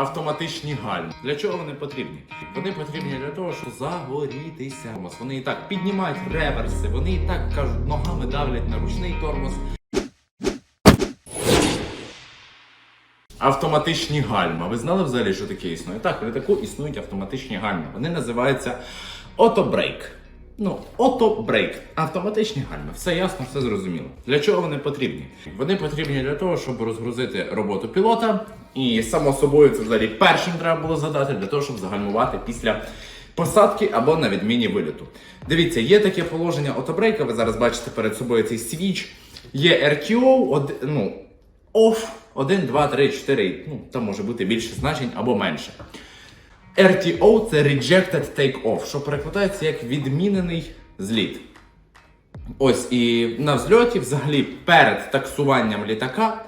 Автоматичні гальми. Для чого вони потрібні? Вони потрібні для того, щоб загорітися. Вони і так піднімають реверси, вони і так кажуть, ногами давлять на ручний тормоз. Автоматичні гальма. Ви знали взагалі, що таке існує? Так, при таку існують автоматичні гальма. Вони називаються отобрейк. Ну, отобрейк. Автоматичні гальма. Все ясно, все зрозуміло. Для чого вони потрібні? Вони потрібні для того, щоб розгрузити роботу пілота. І само собою це взагалі першим треба було задати для того, щоб загальмувати після посадки або на відміні виліту. Дивіться, є таке положення отобрейка. Ви зараз бачите перед собою цей свіч. Є RTO, од, ну, off, 1, 2, 3, 4, ну, там може бути більше значень або менше. RTO це Rejected Take-Off, що перекладається як відмінений зліт. Ось і на взльоті, взагалі, перед таксуванням літака,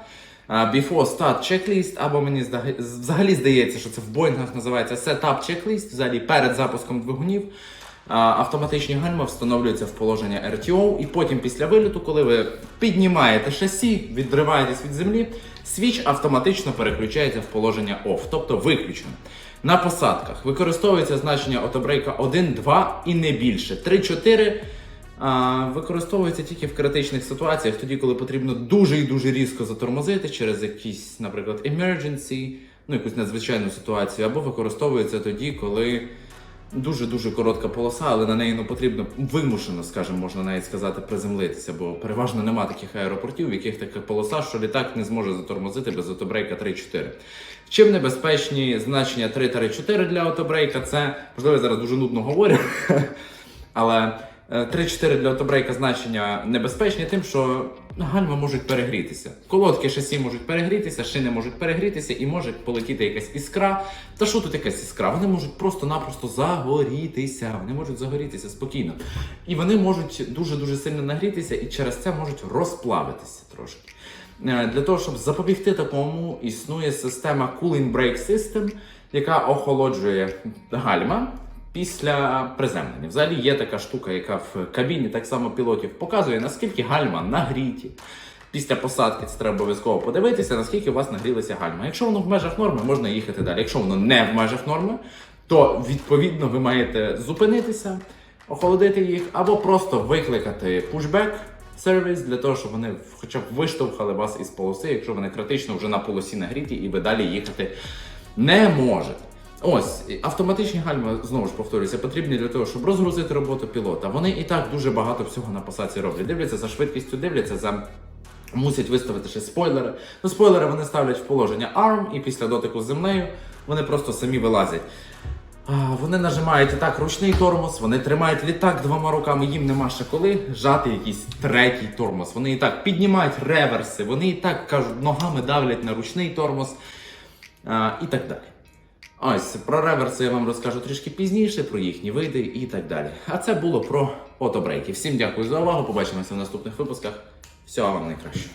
before start checklist, або мені взагалі здається, що це в Боїнгах називається setup checklist, взагалі перед запуском двигунів. Автоматичні гальма встановлюються в положення RTO, і потім після виліту, коли ви піднімаєте шасі, відриваєтесь від землі, свіч автоматично переключається в положення OFF, тобто виключено. На посадках використовується значення отобрейка 1, 2 і не більше. 3, 4 а, використовується тільки в критичних ситуаціях, тоді, коли потрібно дуже і дуже різко затормозити через якісь, наприклад, emergency, ну якусь надзвичайну ситуацію, або використовується тоді, коли дуже-дуже коротка полоса, але на неї ну, потрібно вимушено, скажімо, можна навіть сказати, приземлитися, бо переважно нема таких аеропортів, в яких така полоса, що літак не зможе затормозити без отобрейка 3-4. Чим небезпечні значення 3-4 для отобрейка, це можливо я зараз дуже нудно говорю, але 3-4 для отобрейка значення небезпечні тим, що гальма можуть перегрітися. Колодки шасі можуть перегрітися, шини можуть перегрітися і може полетіти якась іскра. Та що тут якась іскра? Вони можуть просто-напросто загорітися. Вони можуть загорітися спокійно. І вони можуть дуже-дуже сильно нагрітися і через це можуть розплавитися трошки. Е, Для того, щоб запобігти такому, існує система Cooling Brake System, яка охолоджує гальма після приземлення. Взагалі є така штука, яка в кабіні так само пілотів показує, наскільки гальма нагріті. Після посадки це треба обов'язково подивитися, наскільки у вас нагрілися гальма. Якщо воно в межах норми, можна їхати далі. Якщо воно не в межах норми, то відповідно ви маєте зупинитися, охолодити їх, або просто викликати pushback сервіс для того, щоб вони хоча б виштовхали вас із полоси, якщо вони критично вже на полосі нагріті, і ви далі їхати не можете. Ось автоматичні гальма знову ж повторюся, потрібні для того, щоб розгрузити роботу пілота. Вони і так дуже багато всього на посадці роблять. Дивляться за швидкістю, дивляться за. Мусять виставити ще спойлери. Ну, спойлери вони ставлять в положення ARM, і після дотику з землею вони просто самі вилазять. А, Вони нажимають і так ручний тормоз, вони тримають літак двома руками, їм нема ще коли жати якийсь третій тормоз. Вони і так піднімають реверси, вони і так кажуть, ногами давлять на ручний тормоз а, і так далі. Ось про реверси я вам розкажу трішки пізніше, про їхні види і так далі. А це було про отобрейки. Всім дякую за увагу. Побачимося в наступних випусках. Всього вам найкращого.